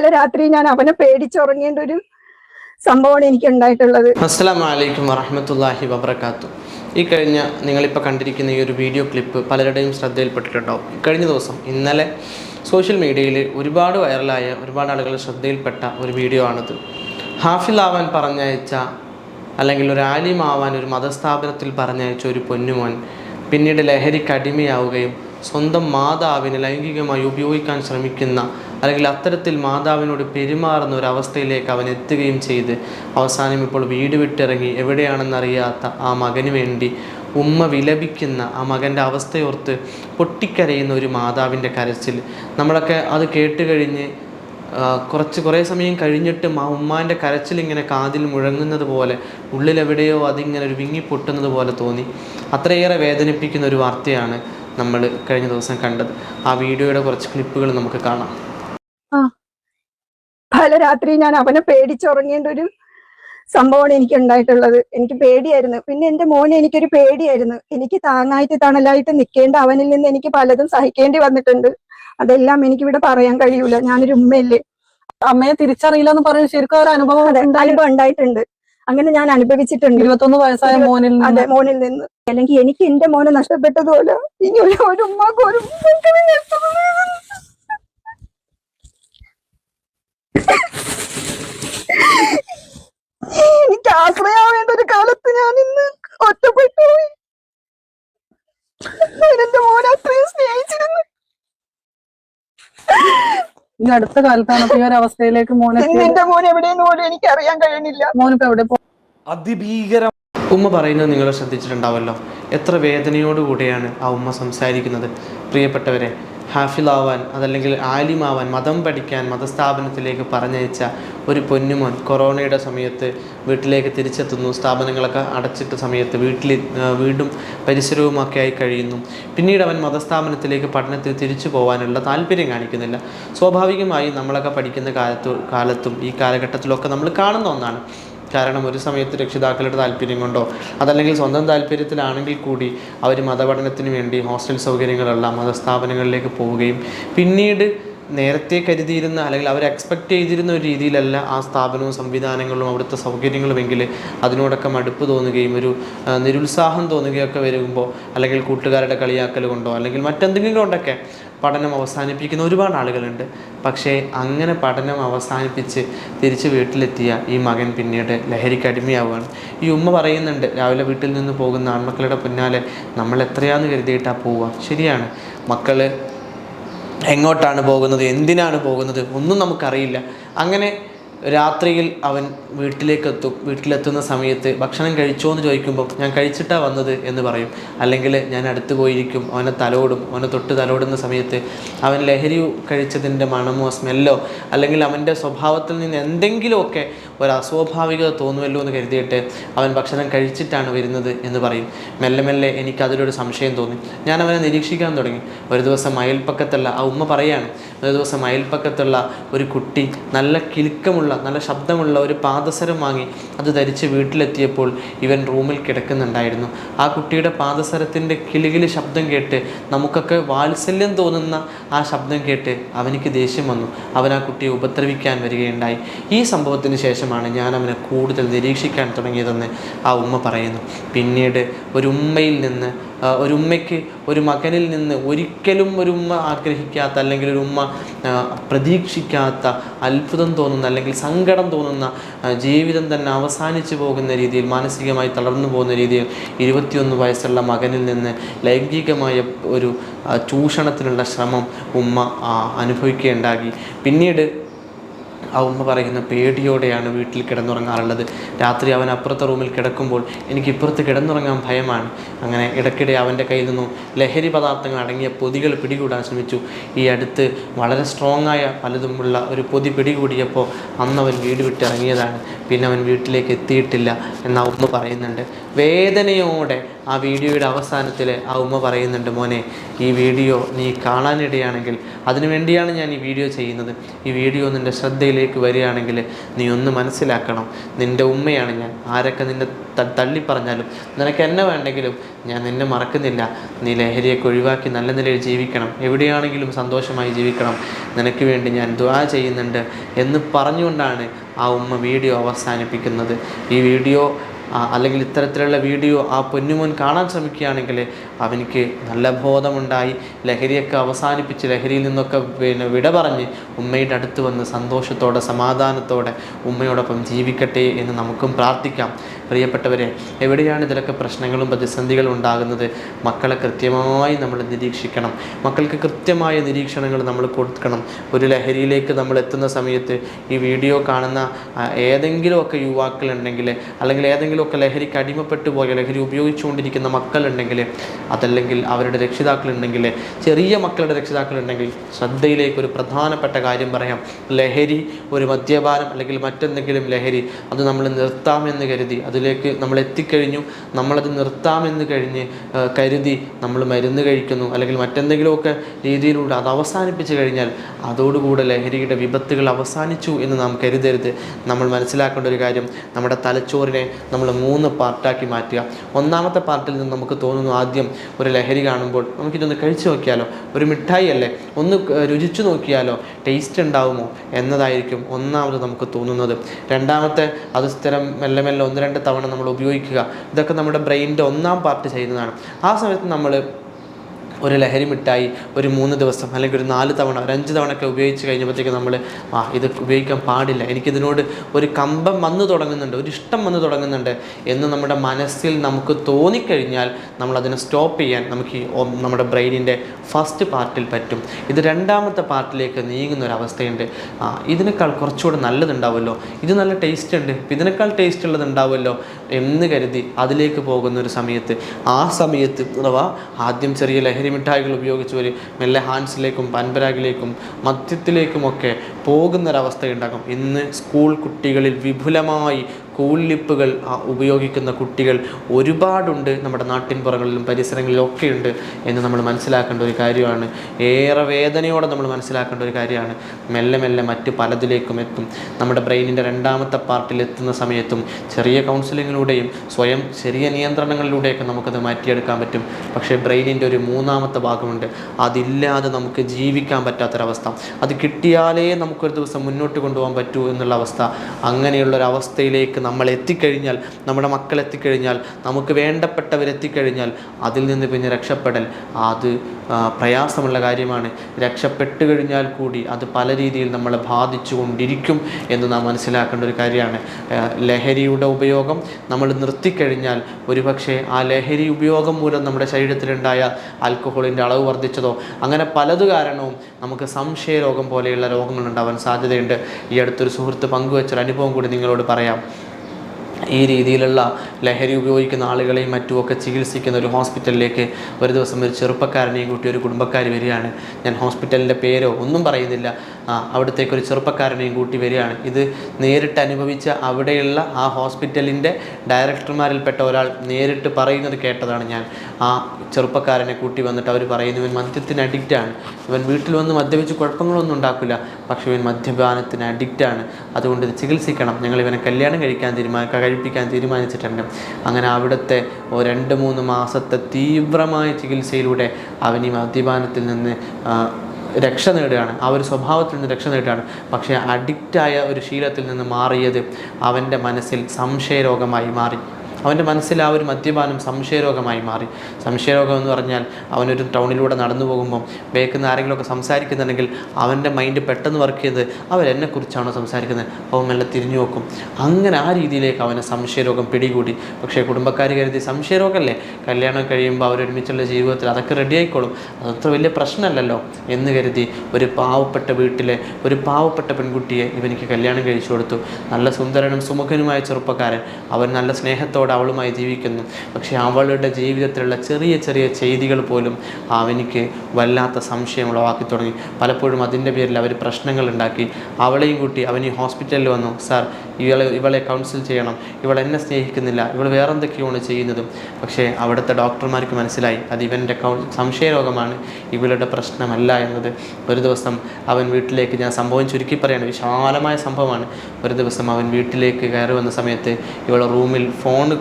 പല രാത്രി ഞാൻ അവനെ പേടിച്ചുറങ്ങേണ്ട ഒരു സംഭവമാണ് എനിക്ക് ഉണ്ടായിട്ടുള്ളത് അസ്സാം വലൈക്കും വറഹമത്തല്ലാഹി വബർക്കാത്തു ഈ കഴിഞ്ഞ നിങ്ങളിപ്പോൾ കണ്ടിരിക്കുന്ന ഈ ഒരു വീഡിയോ ക്ലിപ്പ് പലരുടെയും ശ്രദ്ധയിൽപ്പെട്ടിട്ടുണ്ടാവും. കഴിഞ്ഞ ദിവസം ഇന്നലെ സോഷ്യൽ മീഡിയയിൽ ഒരുപാട് വൈറലായ ഒരുപാട് ആളുകൾ ശ്രദ്ധയിൽപ്പെട്ട ഒരു വീഡിയോ ആണിത്. ഹാഫിൽ ആവാൻ പറഞ്ഞയച്ച അല്ലെങ്കിൽ ഒരു ആലിമാവാൻ ഒരു മതസ്ഥാപനത്തിൽ പറഞ്ഞയച്ച ഒരു പൊന്നുമോൻ പിന്നീട് ലഹരിക്ക് അടിമയാവുകയും സ്വന്തം മാതാവിനെ ലൈംഗികമായി ഉപയോഗിക്കാൻ ശ്രമിക്കുന്ന അല്ലെങ്കിൽ അത്തരത്തിൽ മാതാവിനോട് പെരുമാറുന്ന ഒരു അവസ്ഥയിലേക്ക് അവൻ എത്തുകയും ചെയ്ത് അവസാനം ഇപ്പോൾ വീട് വിട്ടിറങ്ങി എവിടെയാണെന്നറിയാത്ത ആ മകന് വേണ്ടി ഉമ്മ വിലപിക്കുന്ന ആ മകന്റെ അവസ്ഥയോർത്ത് പൊട്ടിക്കരയുന്ന ഒരു മാതാവിന്റെ കരച്ചിൽ. നമ്മളൊക്കെ അത് കേട്ട് കഴിഞ്ഞ് കുറച്ച് കുറേ സമയം കഴിഞ്ഞിട്ടും ആ ഉമ്മാന്റെ കരച്ചിൽ ഇങ്ങനെ കാതിൽ മുഴങ്ങുന്നത് പോലെ ഉള്ളിലെവിടെയോ അതിങ്ങനെ ഒരു വിങ്ങി പൊട്ടുന്നത് പോലെ തോന്നി. അത്രയേറെ വേദനിപ്പിക്കുന്ന ഒരു വാർത്തയാണ് നമ്മൾ കഴിഞ്ഞ ദിവസം കണ്ടത്. ആ വീഡിയോയുടെ കുറച്ച് ക്ലിപ്പുകൾ നമുക്ക് കാണാം. പല രാത്രി ഞാൻ അവനെ പേടിച്ചുറങ്ങേണ്ട ഒരു സംഭവമാണ് എനിക്ക് ഉണ്ടായിട്ടുള്ളത് എനിക്ക് പേടിയായിരുന്നു. പിന്നെ എന്റെ മോനെ എനിക്കൊരു പേടിയായിരുന്നു. എനിക്ക് താങ്ങായിട്ട് തണലായിട്ട് നിൽക്കേണ്ട അവനിൽ നിന്ന് എനിക്ക് പലതും സഹിക്കേണ്ടി വന്നിട്ടുണ്ട്. അതെല്ലാം എനിക്ക് എനിക്കിവിടെ പറയാൻ കഴിയൂല. ഞാനൊരു ഉമ്മയല്ലേ. അമ്മയെ തിരിച്ചറിയില്ല എന്ന് പറയുന്നത് ശരിക്കും ഒരു അനുഭവം. അനുഭവം ഉണ്ടായിട്ടുണ്ട്. അങ്ങനെ ഞാൻ അനുഭവിച്ചിട്ടുണ്ട്. ഇരുപത്തൊന്ന് വയസ്സായ മോനിൽ അതെ മോനിൽ നിന്ന്. അല്ലെങ്കിൽ എനിക്ക് എന്റെ മോനെ നഷ്ടപ്പെട്ടതുപോലെ ഇനി ഒരു ഒരു ഉമ്മാക്ക് ഒരു മക്കളെ നഷ്ടപ്പെടുന്നത്. എനിക്ക് ആശ്രയാവേണ്ട ഒരു കാലത്ത് ഞാൻ ഇന്ന് ഒറ്റപ്പെട്ടു പോയി എന്റെ മോനെ അത്രയും സ്നേഹിച്ചിരുന്നു. ഈ അടുത്ത കാലത്താണ് ഈ ഒരു അവസ്ഥയിലേക്ക് മോനെ എന്റെ മോൻ എവിടെയെന്ന് പോലും എനിക്ക് അറിയാൻ കഴിയണില്ല. മോനിപ്പോ എവിടെ അതിഭീകരം ഉമ്മ പറയുന്നത് നിങ്ങൾ ശ്രദ്ധിച്ചിട്ടുണ്ടാവല്ലോ. എത്ര വേദനയോടുകൂടിയാണ് ആ ഉമ്മ സംസാരിക്കുന്നത്. പ്രിയപ്പെട്ടവരെ ഹാഫിലാവാൻ അതല്ലെങ്കിൽ ആലിമാവാൻ മതം പഠിക്കാൻ മതസ്ഥാപനത്തിലേക്ക് പറഞ്ഞയച്ച ഒരു പൊന്നുമോൻ കൊറോണയുടെ സമയത്ത് വീട്ടിലേക്ക് തിരിച്ചെത്തുന്നു. സ്ഥാപനങ്ങളൊക്കെ അടച്ചിട്ട സമയത്ത് വീട്ടിൽ വീടും പരിസരവുമൊക്കെ ആയി കഴിയുന്നു. പിന്നീട് അവൻ മതസ്ഥാപനത്തിലേക്ക് പഠനത്തിൽ തിരിച്ചു പോകാനുള്ള താല്പര്യം കാണിക്കുന്നില്ല. സ്വാഭാവികമായും നമ്മളൊക്കെ പഠിക്കുന്ന കാലത്തു കാലത്തും ഈ കാലഘട്ടത്തിലൊക്കെ നമ്മൾ കാണുന്ന ഒന്നാണ്. കാരണം ഒരു സമയത്ത് രക്ഷിതാക്കളുടെ താല്പര്യം കൊണ്ടോ അതല്ലെങ്കിൽ സ്വന്തം താല്പര്യത്തിലാണെങ്കിൽ കൂടി അവർ മതപഠനത്തിന് വേണ്ടി ഹോസ്റ്റൽ സൗകര്യങ്ങളുള്ള മതസ്ഥാപനങ്ങളിലേക്ക് പോവുകയും. പിന്നീട് നേരത്തെ കരുതിയിരുന്ന അല്ലെങ്കിൽ അവർ എക്സ്പെക്റ്റ് ചെയ്തിരുന്ന ഒരു രീതിയിലല്ല ആ സ്ഥാപനവും സംവിധാനങ്ങളും അവിടുത്തെ സൗകര്യങ്ങളുമെങ്കിൽ അതിനോടൊക്കെ മടുപ്പ് തോന്നുകയും ഒരു നിരുത്സാഹം തോന്നുകയൊക്കെ വരുമ്പോൾ അല്ലെങ്കിൽ കൂട്ടുകാരുടെ കളിയാക്കൽ കൊണ്ടോ അല്ലെങ്കിൽ മറ്റെന്തെങ്കിലും കൊണ്ടൊക്കെ പഠനം അവസാനിപ്പിക്കുന്ന ഒരുപാട് ആളുകളുണ്ട്. പക്ഷേ അങ്ങനെ പഠനം അവസാനിപ്പിച്ച് തിരിച്ച് വീട്ടിലെത്തിയ ഈ മകൻ പിന്നീട് ലഹരിക്ക് അടിമയാവുകയാണ്. ഈ ഉമ്മ പറയുന്നുണ്ട് രാവിലെ വീട്ടിൽ നിന്ന് പോകുന്ന ആൺമക്കളുടെ പിന്നാലെ നമ്മൾ എത്രയാന്ന് കരുതിയിട്ടാണ് പോവുക? ശരിയാണ്. മക്കൾ എങ്ങോട്ടാണ് പോകുന്നത് എന്തിനാണ് പോകുന്നത് ഒന്നും നമുക്കറിയില്ല. അങ്ങനെ രാത്രിയിൽ അവൻ വീട്ടിലേക്കെത്തും വീട്ടിലെത്തുന്ന സമയത്ത് ഭക്ഷണം കഴിച്ചോ എന്ന് ചോദിക്കുമ്പോൾ ഞാൻ കഴിച്ചിട്ടാ വന്നത്? എന്ന് പറയും. അല്ലെങ്കിൽ ഞാൻ അടുത്ത് പോയിരിക്കും അവനെ തലോടും അവനെ തൊട്ട് തലോടുന്ന സമയത്ത് അവൻ ലഹരി കഴിച്ചതിന്റെ മണമോ സ്മെല്ലോ അല്ലെങ്കിൽ അവന്റെ സ്വഭാവത്തിൽ നിന്ന് എന്തെങ്കിലുമൊക്കെ ഒരു അസ്വാഭാവികത തോന്നുമല്ലോ എന്ന് കരുതിയിട്ട് അവൻ ഭക്ഷണം കഴിച്ചിട്ടാണ് വരുന്നത് എന്ന് പറയും. മെല്ലെ മെല്ലെ എനിക്ക് അതിലൊരു സംശയം തോന്നി. ഞാൻ അവനെ നിരീക്ഷിക്കാൻ തുടങ്ങി. ഒരു ദിവസം അയൽപ്പക്കത്തുള്ള ആ ഉമ്മ പറയാണ് ഒരു ദിവസം അയൽപ്പക്കത്തുള്ള ഒരു കുട്ടി നല്ല കിലുക്കമുള്ള നല്ല ശബ്ദമുള്ള ഒരു പാദസരം വാങ്ങി അത് ധരിച്ച് വീട്ടിലെത്തിയപ്പോൾ ഇവൻ റൂമിൽ കിടക്കുന്നുണ്ടായിരുന്നു. ആ കുട്ടിയുടെ പാദസരത്തിന്റെ കിലുകിൽ ശബ്ദം കേട്ട് നമുക്കൊക്കെ വാത്സല്യം തോന്നുന്ന ആ ശബ്ദം കേട്ട് അവനിക്ക് ദേഷ്യം വന്നു. അവൻ ആ കുട്ടിയെ ഉപദ്രവിക്കാൻ വരികയുണ്ടായി. ഈ സംഭവത്തിന് ശേഷമാണ് ഞാൻ അവനെ കൂടുതൽ നിരീക്ഷിക്കാൻ തുടങ്ങിയതെന്ന് ആ ഉമ്മ പറയുന്നു. പിന്നീട് ഒരു ഉമ്മയിൽ നിന്ന് ഒരു ഉമ്മയ്ക്ക് ഒരു മകനിൽ നിന്ന് ഒരിക്കലും ഒരു ഉമ്മ ആഗ്രഹിക്കാത്ത അല്ലെങ്കിൽ ഒരു ഉമ്മ പ്രതീക്ഷിക്കാത്ത അത്ഭുതം തോന്നുന്ന അല്ലെങ്കിൽ സങ്കടം തോന്നുന്ന ജീവിതം തന്നെ അവസാനിച്ചു പോകുന്ന രീതിയിൽ മാനസികമായി തളർന്നു പോകുന്ന രീതിയിൽ ഇരുപത്തിയൊന്ന് വയസ്സുള്ള മകനിൽ നിന്ന് ലൈംഗികമായ ഒരു ചൂഷണത്തിനുള്ള ശ്രമം ഉമ്മ ആ, അനുഭവിക്കുകയുണ്ടാക്കി പിന്നീട് ആ ഉമ്മ പറയുന്ന പേടിയോടെയാണ് വീട്ടിൽ കിടന്നുറങ്ങാറുള്ളത്. രാത്രി അവൻ അപ്പുറത്തെ റൂമിൽ കിടക്കുമ്പോൾ എനിക്ക് ഇപ്പുറത്ത് കിടന്നുറങ്ങാൻ ഭയമാണ്. അങ്ങനെ ഇടയ്ക്കിടെ അവന്റെ കയ്യിൽ നിന്നും ലഹരി പദാർത്ഥങ്ങൾ അടങ്ങിയ പൊതികൾ പിടികൂടാൻ ശ്രമിച്ചു. ഈ അടുത്ത് വളരെ സ്ട്രോങ് ആയ പലതുമുള്ള ഒരു പൊതി പിടികൂടിയപ്പോൾ അന്നവൻ വീട് വിട്ടിറങ്ങിയതാണ്. പിന്നെ അവൻ വീട്ടിലേക്ക് എത്തിയിട്ടില്ല എന്ന ഉമ്മ പറയുന്നുണ്ട്. വേദനയോടെ ആ വീഡിയോയുടെ അവസാനത്തിൽ ആ ഉമ്മ പറയുന്നുണ്ട് മോനെ ഈ വീഡിയോ നീ കാണാനിടയാണെങ്കിൽ അതിനുവേണ്ടിയാണ് ഞാൻ ഈ വീഡിയോ ചെയ്യുന്നത്. ഈ വീഡിയോ നിന്റെ ശ്രദ്ധയിലേക്ക് വരികയാണെങ്കിൽ നീ ഒന്ന് മനസ്സിലാക്കണം. നിന്റെ ഉമ്മയാണ് ഞാൻ. ആരൊക്കെ നിന്നെ തള്ളി പറഞ്ഞാലും നിനക്ക് എന്നെ വേണ്ടെങ്കിലും ഞാൻ നിന്നെ മറക്കുന്നില്ല. നീ ലഹരിയൊക്കെ ഒഴിവാക്കി നല്ല നിലയിൽ ജീവിക്കണം. എവിടെയാണെങ്കിലും സന്തോഷമായി ജീവിക്കണം. നിനക്ക് വേണ്ടി ഞാൻ ദ്വാ ചെയ്യുന്നുണ്ട് എന്ന് പറഞ്ഞുകൊണ്ടാണ് ആ ഉമ്മ വീഡിയോ അവസാനിപ്പിക്കുന്നത്. ഈ വീഡിയോ അല്ലെങ്കിൽ ഇത്തരത്തിലുള്ള വീഡിയോ ആ പൊന്നുമോൻ കാണാൻ ശ്രമിക്കുകയാണെങ്കിൽ അവനിക്ക് നല്ല ബോധമുണ്ടായി. ലഹരിയൊക്കെ അവസാനിപ്പിച്ച് ലഹരിയിൽ നിന്നൊക്കെ പിന്നെ വിട പറഞ്ഞ് ഉമ്മയുടെ അടുത്ത് വന്ന് സന്തോഷത്തോടെ സമാധാനത്തോടെ ഉമ്മയോടൊപ്പം ജീവിക്കട്ടെ എന്ന് നമുക്കും പ്രാർത്ഥിക്കാം. പ്രിയപ്പെട്ടവരെ എവിടെയാണ് ഇതിലൊക്കെ പ്രശ്നങ്ങളും പ്രതിസന്ധികളും ഉണ്ടാകുന്നത്? മക്കളെ കൃത്യമായി നമ്മൾ നിരീക്ഷിക്കണം. മക്കൾക്ക് കൃത്യമായ നിരീക്ഷണങ്ങൾ നമ്മൾ കൊടുക്കണം. ഒരു ലഹരിയിലേക്ക് നമ്മൾ എത്തുന്ന സമയത്ത് ഈ വീഡിയോ കാണുന്ന ഏതെങ്കിലുമൊക്കെ യുവാക്കളുണ്ടെങ്കിൽ അല്ലെങ്കിൽ ഏതെങ്കിലുമൊക്കെ ലഹരിക്ക് അടിമപ്പെട്ടു പോയ ലഹരി ഉപയോഗിച്ചുകൊണ്ടിരിക്കുന്ന മക്കളുണ്ടെങ്കിൽ അതല്ലെങ്കിൽ അവരുടെ രക്ഷിതാക്കളുണ്ടെങ്കിൽ ചെറിയ മക്കളുടെ രക്ഷിതാക്കളുണ്ടെങ്കിൽ ശ്രദ്ധയിലേക്ക് ഒരു പ്രധാനപ്പെട്ട കാര്യം പറയാം. ലഹരി ഒരു മദ്യപാനം അല്ലെങ്കിൽ മറ്റെന്തെങ്കിലും ലഹരി അത് നമ്മൾ നിർത്താമെന്ന് കരുതി അതിലേക്ക് നമ്മൾ എത്തിക്കഴിഞ്ഞു. നമ്മളത് നിർത്താമെന്ന് കഴിഞ്ഞ് കരുതി നമ്മൾ മരുന്ന് കഴിക്കുന്നു അല്ലെങ്കിൽ മറ്റെന്തെങ്കിലുമൊക്കെ രീതിയിലൂടെ അത് അവസാനിപ്പിച്ച് കഴിഞ്ഞാൽ അതോടുകൂടെ ലഹരിയുടെ വിപത്തുകൾ അവസാനിച്ചു എന്ന് നാം കരുതരുത്. നമ്മൾ മനസ്സിലാക്കേണ്ട ഒരു കാര്യം നമ്മുടെ തലച്ചോറിനെ നമ്മൾ മൂന്ന് പാർട്ടാക്കി മാറ്റുക. ഒന്നാമത്തെ പാർട്ടിൽ നിന്ന് നമുക്ക് തോന്നുന്നു ആദ്യം ഒരു ലഹരി കാണുമ്പോൾ നമുക്കിതൊന്ന് കഴിച്ചു നോക്കിയാലോ? ഒരു മിഠായി അല്ലേ ഒന്ന് രുചിച്ചു നോക്കിയാലോ? ടേസ്റ്റ് ഉണ്ടാവുമോ? എന്നതായിരിക്കും ഒന്നാമത് നമുക്ക് തോന്നുന്നത്. രണ്ടാമത്തെ അത് സ്ഥിരം മെല്ലെ മെല്ലെ ഒന്ന് രണ്ട് തവണ നമ്മൾ ഉപയോഗിക്കുക. ഇതൊക്കെ നമ്മുടെ ബ്രെയിനിന്റെ ഒന്നാം പാർട്ട് ചെയ്യുന്നതാണ്. ആ സമയത്ത് നമ്മൾ ഒരു ലഹരി മിഠായി ഒരു മൂന്ന് ദിവസം അല്ലെങ്കിൽ ഒരു നാല് തവണ ഒരു അഞ്ച് തവണ ഒക്കെ ഉപയോഗിച്ച് കഴിഞ്ഞപ്പോഴത്തേക്ക് നമ്മൾ ആ ഇത് ഉപയോഗിക്കാൻ പാടില്ല. എനിക്കിതിനോട് ഒരു കമ്പം വന്നു തുടങ്ങുന്നുണ്ട് ഒരു ഇഷ്ടം വന്നു തുടങ്ങുന്നുണ്ട് എന്ന് നമ്മുടെ മനസ്സിൽ നമുക്ക് തോന്നിക്കഴിഞ്ഞാൽ നമ്മളതിനെ സ്റ്റോപ്പ് ചെയ്യാൻ നമുക്ക് ഈ നമ്മുടെ ബ്രെയിനിന്റെ ഫസ്റ്റ് പാർട്ടിൽ പറ്റും. ഇത് രണ്ടാമത്തെ പാർട്ടിലേക്ക് നീങ്ങുന്ന ഒരു അവസ്ഥയുണ്ട്. ആ ഇതിനേക്കാൾ കുറച്ചുകൂടെ നല്ലതുണ്ടാവുമല്ലോ. ഇത് നല്ല ടേസ്റ്റ് ഉണ്ട്. ഇതിനേക്കാൾ ടേസ്റ്റ് ഉള്ളത് ഉണ്ടാവുമല്ലോ എന്ന് കരുതി അതിലേക്ക് പോകുന്ന ഒരു സമയത്ത്. ആ സമയത്ത് അഥവാ ആദ്യം ചെറിയ ലഹരി മിഠായികൾ ഉപയോഗിച്ചവർ മെല്ലെ ഹാൻസിലേക്കും പാൻപരാഗിലേക്കും മദ്യത്തിലേക്കുമൊക്കെ പോകുന്നൊരവസ്ഥയുണ്ടാകും. ഇന്ന് സ്കൂൾ കുട്ടികളിൽ വിപുലമായി കൂളിപ്പുകൾ ഉപയോഗിക്കുന്ന കുട്ടികൾ ഒരുപാടുണ്ട് നമ്മുടെ നാട്ടിൻപുറങ്ങളിലും പരിസരങ്ങളിലും ഒക്കെ ഉണ്ട് എന്ന് നമ്മൾ മനസ്സിലാക്കേണ്ട ഒരു കാര്യമാണ്. ഏറെ വേദനയോടെ നമ്മൾ മനസ്സിലാക്കേണ്ട ഒരു കാര്യമാണ്. മെല്ലെ മെല്ലെ മറ്റ് പലതിലേക്കും എത്തും. നമ്മുടെ ബ്രെയിനിന്റെ രണ്ടാമത്തെ പാർട്ടിൽ എത്തുന്ന സമയത്തും ചെറിയ കൗൺസിലിങ്ങിലൂടെയും സ്വയം ചെറിയ നിയന്ത്രണങ്ങളിലൂടെയൊക്കെ നമുക്കത് മാറ്റിയെടുക്കാൻ പറ്റും. പക്ഷേ ബ്രെയിനിന്റെ ഒരു മൂന്നാമത്തെ ഭാഗമുണ്ട്. അതില്ലാതെ നമുക്ക് ജീവിക്കാൻ പറ്റാത്തൊരവസ്ഥ. അത് കിട്ടിയാലേ നമുക്കൊരു ദിവസം മുന്നോട്ട് കൊണ്ടുപോകാൻ പറ്റൂ എന്നുള്ള അവസ്ഥ. അങ്ങനെയുള്ളൊരവസ്ഥയിലേക്ക് നമ്മൾ എത്തിക്കഴിഞ്ഞാൽ നമ്മുടെ മക്കൾ എത്തിക്കഴിഞ്ഞാൽ നമുക്ക് വേണ്ടപ്പെട്ടവരെത്തിക്കഴിഞ്ഞാൽ അതിൽ നിന്ന് പിന്നെ രക്ഷപ്പെടൽ അത് പ്രയാസമുള്ള കാര്യമാണ്. രക്ഷപ്പെട്ടു കഴിഞ്ഞാൽ കൂടി അത് പല രീതിയിൽ നമ്മളെ ബാധിച്ചു കൊണ്ടിരിക്കും എന്ന് നാം മനസ്സിലാക്കേണ്ട ഒരു കാര്യമാണ്. ലഹരിയുടെ ഉപയോഗം നമ്മൾ നിർത്തിക്കഴിഞ്ഞാൽ ഒരുപക്ഷെ ആ ലഹരി ഉപയോഗം മൂലം നമ്മുടെ ശരീരത്തിലുണ്ടായ ആൽക്കഹോളിന്റെ അളവ് വർദ്ധിച്ചതോ അങ്ങനെ പലതു കാരണവും നമുക്ക് സംശയ രോഗം പോലെയുള്ള രോഗങ്ങളുണ്ടാവാൻ സാധ്യതയുണ്ട്. ഈ അടുത്തൊരു സുഹൃത്ത് പങ്കുവച്ചൊരു അനുഭവം കൂടി നിങ്ങളോട് പറയാം. ഈ രീതിയിലുള്ള ലഹരി ഉപയോഗിക്കുന്ന ആളുകളെയും മറ്റുമൊക്കെ ചികിത്സിക്കുന്ന ഒരു ഹോസ്പിറ്റലിലേക്ക് ഒരു ദിവസം ഒരു ചെറുപ്പക്കാരനെയും കൂട്ടി ഒരു കുടുംബക്കാർ വരികയാണ്. ഞാൻ ഹോസ്പിറ്റലിന്റെ പേരോ ഒന്നും പറയുന്നില്ല. അവിടത്തേക്ക് ഒരു ചെറുപ്പക്കാരനെയും കൂട്ടി വരികയാണ്. ഇത് നേരിട്ട് അനുഭവിച്ച അവിടെയുള്ള ആ ഹോസ്പിറ്റലിന്റെ ഡയറക്ടർമാരിൽപ്പെട്ട ഒരാൾ നേരിട്ട് പറയുന്നത് കേട്ടതാണ് ഞാൻ. ആ ചെറുപ്പക്കാരനെ കൂട്ടി വന്നിട്ട് അവർ പറയുന്നു ഇവൻ മദ്യത്തിന് അഡിക്റ്റാണ് ഇവൻ വീട്ടിൽ വന്ന് മദ്യപിച്ച് കുഴപ്പങ്ങളൊന്നും ഉണ്ടാക്കില്ല. പക്ഷേ ഇവൻ മദ്യപാനത്തിന് അഡിക്റ്റാണ് അതുകൊണ്ട് ഇത് ചികിത്സിക്കണം. ഞങ്ങൾ ഇവനെ കല്യാണം കഴിക്കാൻ തീരുമാന കഴിപ്പിക്കാൻ തീരുമാനിച്ചിട്ടുണ്ട്. അങ്ങനെ അവിടുത്തെ രണ്ട് മൂന്ന് മാസത്തെ തീവ്രമായ ചികിത്സയിലൂടെ അവൻ ഈ മദ്യപാനത്തിൽ നിന്ന് രക്ഷ നേടുകയാണ്. ആ ഒരു സ്വഭാവത്തിൽ നിന്ന് രക്ഷ നേടുകയാണ്. പക്ഷേ അഡിക്റ്റായ ഒരു ശീലത്തിൽ നിന്ന് മാറിയത് അവന്റെ മനസ്സിൽ സംശയരോഗമായി മാറി. അവന്റെ മനസ്സിൽ ആ ഒരു മദ്യപാനം സംശയരോഗമായി മാറി. സംശയരോഗം എന്ന് പറഞ്ഞാൽ അവനൊരു ടൗണിലൂടെ നടന്നു പോകുമ്പോൾ വേക്കുന്ന ആരെങ്കിലുമൊക്കെ സംസാരിക്കുന്നുണ്ടെങ്കിൽ അവന്റെ മൈൻഡ് പെട്ടെന്ന് വർക്ക് ചെയ്ത് അവരെന്നെക്കുറിച്ചാണോ സംസാരിക്കുന്നത്? അവൻ മെല്ലെ തിരിഞ്ഞു നോക്കും. അങ്ങനെ ആ രീതിയിലേക്ക് അവനെ സംശയരോഗം പിടികൂടി. പക്ഷേ കുടുംബക്കാർ കരുതി സംശയരോഗമല്ലേ കല്യാണം കഴിയുമ്പോൾ അവരൊരുമിച്ചുള്ള ജീവിതത്തിൽ അതൊക്കെ റെഡി ആയിക്കോളും. അതത്ര വലിയ പ്രശ്നമല്ലല്ലോ എന്ന് കരുതി ഒരു പാവപ്പെട്ട വീട്ടിലെ ഒരു പാവപ്പെട്ട പെൺകുട്ടിയെ ഇവനിക്ക് കല്യാണം കഴിച്ചു കൊടുത്തു. നല്ല സുന്ദരനും സുമുഖനുമായ ചെറുപ്പക്കാരൻ. അവൻ നല്ല സ്നേഹത്തോടെ അവളുമായി ജീവിക്കുന്നു. പക്ഷേ അവളുടെ ജീവിതത്തിലുള്ള ചെറിയ ചെറിയ ചെയ്തികൾ പോലും അവനിക്ക് വല്ലാത്ത സംശയം ഉളവാക്കി തുടങ്ങി. പലപ്പോഴും അതിന്റെ പേരിൽ അവർ പ്രശ്നങ്ങൾ ഉണ്ടാക്കി. അവളെയും കൂട്ടി അവൻ ഈ ഹോസ്പിറ്റലിൽ വന്നു. സാർ ഇവളെ ഇവളെ കൗൺസിൽ ചെയ്യണം. ഇവൾ എന്നെ സ്നേഹിക്കുന്നില്ല. ഇവൾ വേറെന്തൊക്കെയാണ് ചെയ്യുന്നതും. പക്ഷേ അവിടുത്തെ ഡോക്ടർമാർക്ക് മനസ്സിലായി. അത് ഇവന്റെ കൗ സംശയരോഗമാണ്. ഇവളുടെ പ്രശ്നമല്ല എന്നത്. ഒരു ദിവസം അവൻ വീട്ടിലേക്ക് ഞാൻ സംഭവം ചുരുക്കി പറയാണ്. വിശാലമായ സംഭവമാണ്. ഒരു ദിവസം അവൻ വീട്ടിലേക്ക് കയറി വന്ന സമയത്ത് ഇവളെ റൂമിൽ ഫോൺ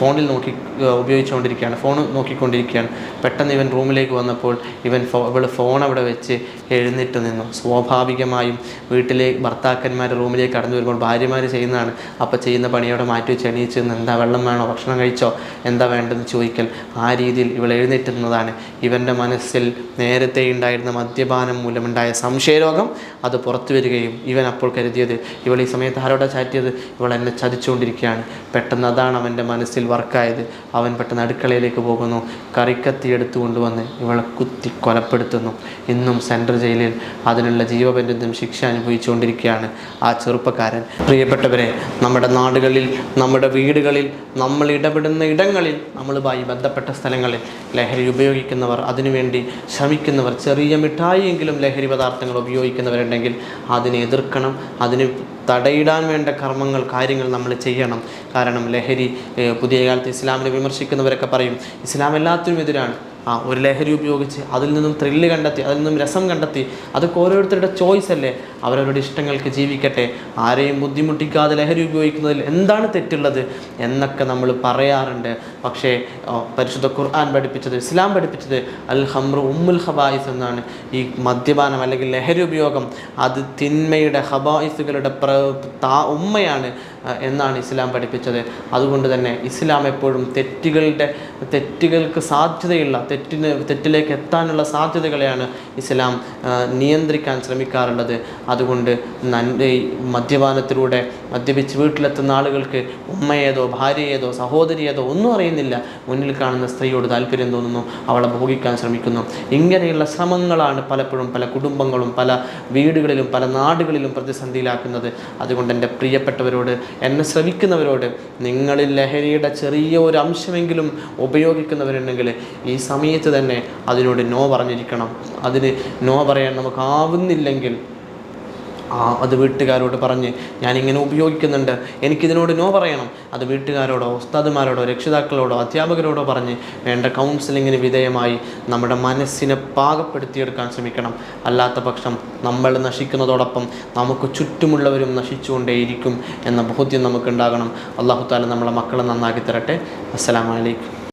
ഫോണിൽ നോക്കി ഉപയോഗിച്ചുകൊണ്ടിരിക്കുകയാണ്. ഫോൺ നോക്കിക്കൊണ്ടിരിക്കുകയാണ്. പെട്ടെന്ന് ഇവൻ റൂമിലേക്ക് വന്നപ്പോൾ ഇവൻ ഫോ ഇവൾ ഫോൺ അവിടെ വെച്ച് എഴുന്നേറ്റ് നിന്നു. സ്വാഭാവികമായും വീട്ടിലെ ഭർത്താക്കന്മാർ റൂമിലേക്ക് കടന്നു വരുമ്പോൾ ഭാര്യമാർ ചെയ്യുന്നതാണ്. അപ്പോൾ ചെയ്യുന്ന പണിയോടെ മാറ്റി വെച്ച് എണീച്ച് നിന്ന് എന്താ വെള്ളം വേണോ? ഭക്ഷണം കഴിച്ചോ? എന്താ വേണ്ടതെന്ന് ചോദിക്കൽ. ആ രീതിയിൽ ഇവൾ എഴുന്നേറ്റ് നിന്നതാണ്. ഇവന്റെ മനസ്സിൽ നേരത്തെ ഉണ്ടായിരുന്ന മദ്യപാനം മൂലമുണ്ടായ സംശയരോഗം അത് പുറത്തു വരികയും ഇവൻ അപ്പോൾ കരുതിയത് ഇവൾ ഈ സമയത്ത് ആരോടാ ചാറ്റിയത്? ഇവൾ എന്നെ ചതിച്ചുകൊണ്ടിരിക്കുകയാണ്. പെട്ടെന്ന് അതാണ് അവന്റെ മനസ്സിൽ വർക്കായത് അവൻ പെട്ടെന്ന് അടുക്കളയിലേക്ക് പോകുന്നു. കറിക്കത്തി എടുത്തു കൊണ്ടുവന്ന് ഇവളെ കുത്തി കൊലപ്പെടുത്തുന്നു. ഇന്നും സെൻട്രൽ ജയിലിൽ അതിനുള്ള ജീവപര്യന്തം ശിക്ഷ അനുഭവിച്ചുകൊണ്ടിരിക്കുകയാണ് ആ ചെറുപ്പക്കാരൻ. പ്രിയപ്പെട്ടവരെ നമ്മുടെ നാടുകളിൽ നമ്മുടെ വീടുകളിൽ നമ്മൾ ഇടപെടുന്ന ഇടങ്ങളിൽ നമ്മളുമായി ബന്ധപ്പെട്ട സ്ഥലങ്ങളിൽ ലഹരി ഉപയോഗിക്കുന്നവർ അതിനുവേണ്ടി ശ്രമിക്കുന്നവർ ചെറിയ മിഠായിയെങ്കിലും ലഹരി പദാർത്ഥങ്ങൾ ഉപയോഗിക്കുന്നവരുണ്ടെങ്കിൽ അതിനെ എതിർക്കണം അതിന് തടയിടാൻ വേണ്ട കർമ്മങ്ങൾ കാര്യങ്ങൾ നമ്മൾ ചെയ്യണം. കാരണം ലഹരി പുതിയ കാലത്ത് ഇസ്ലാമിനെ വിമർശിക്കുന്നവരൊക്കെ പറയും ഇസ്ലാം എല്ലാത്തിനും എതിരാണ്. ആ ഒരു ലഹരി ഉപയോഗിച്ച് അതിൽ നിന്നും ത്രില്ല് കണ്ടെത്തി അതിൽ നിന്നും രസം കണ്ടെത്തി. അതൊക്കെ ഓരോരുത്തരുടെ ചോയ്സ് അല്ലേ? അവരവരുടെ ഇഷ്ടങ്ങൾക്ക് ജീവിക്കട്ടെ. ആരെയും ബുദ്ധിമുട്ടിക്കാതെ ലഹരി ഉപയോഗിക്കുന്നതിൽ എന്താണ് തെറ്റുള്ളത് എന്നൊക്കെ നമ്മൾ പറയാറുണ്ട്. പക്ഷേ പരിശുദ്ധ ഖുർആൻ പഠിപ്പിച്ചത് ഇസ്ലാം പഠിപ്പിച്ചത് അൽ ഹംറു ഉമ്മുൽ ഹബായിസ് എന്നാണ്. ഈ മദ്യപാനം അല്ലെങ്കിൽ ലഹരി ഉപയോഗം അത് തിന്മയുടെ ഹബായിസുകളുടെ പ്ര താ ഉമ്മയാണ് എന്നാണ് ഇസ്ലാം പഠിപ്പിച്ചത്. അതുകൊണ്ട് തന്നെ ഇസ്ലാം എപ്പോഴും തെറ്റുകളുടെ തെറ്റുകൾക്ക് സാധ്യതയുള്ള തെറ്റിന് തെറ്റിലേക്ക് എത്താനുള്ള സാധ്യതകളെയാണ് ഇസ്ലാം നിയന്ത്രിക്കാൻ ശ്രമിക്കാറുള്ളത്. അതുകൊണ്ട് ഈ മദ്യപാനത്തിലൂടെ മദ്യപിച്ച് വീട്ടിലെത്തുന്ന ആളുകൾക്ക് ഉമ്മയേതോ ഭാര്യയേതോ സഹോദരിയേതോ ഒന്നും അറിയുന്നില്ല. മുന്നിൽ കാണുന്ന സ്ത്രീയോട് താല്പര്യം തോന്നുന്നു അവളെ ഭോഗിക്കാൻ ശ്രമിക്കുന്നു. ഇങ്ങനെയുള്ള ശ്രമങ്ങളാണ് പലപ്പോഴും പല കുടുംബങ്ങളും പല വീടുകളിലും പല നാടുകളിലും പ്രതിസന്ധിയിലാക്കുന്നത്. അതുകൊണ്ട് എന്റെ പ്രിയപ്പെട്ടവരോട് എന്നെ ശ്രമിക്കുന്നവരോട് നിങ്ങളിൽ ലഹരിയുടെ ചെറിയ ഒരു അംശമെങ്കിലും ഉപയോഗിക്കുന്നവരുണ്ടെങ്കിൽ ഈ സമയത്ത് തന്നെ അതിനോട് നോ പറഞ്ഞിരിക്കണം. അതിന് നോ പറയാൻ നമുക്കാവുന്നില്ലെങ്കിൽ ആ അത് വീട്ടുകാരോട് പറഞ്ഞ് ഞാനിങ്ങനെ ഉപയോഗിക്കുന്നുണ്ട്. എനിക്കിതിനോട് നോ പറയണം. അത് വീട്ടുകാരോടോ ഉസ്താദുമാരോടോ രക്ഷിതാക്കളോടോ അധ്യാപകരോടോ പറഞ്ഞ് വേണ്ട കൗൺസിലിങ്ങിന് വിധേയമായി നമ്മുടെ മനസ്സിനെ പാകപ്പെടുത്തിയെടുക്കാൻ ശ്രമിക്കണം. അല്ലാത്ത പക്ഷം നമ്മൾ നശിക്കുന്നതോടൊപ്പം നമുക്ക് ചുറ്റുമുള്ളവരും നശിച്ചുകൊണ്ടേയിരിക്കും എന്ന ബോധ്യം നമുക്കുണ്ടാകണം. അള്ളാഹു താല നമ്മളെ മക്കളെ നന്നാക്കി തരട്ടെ. അസ്സലാമലൈക്കും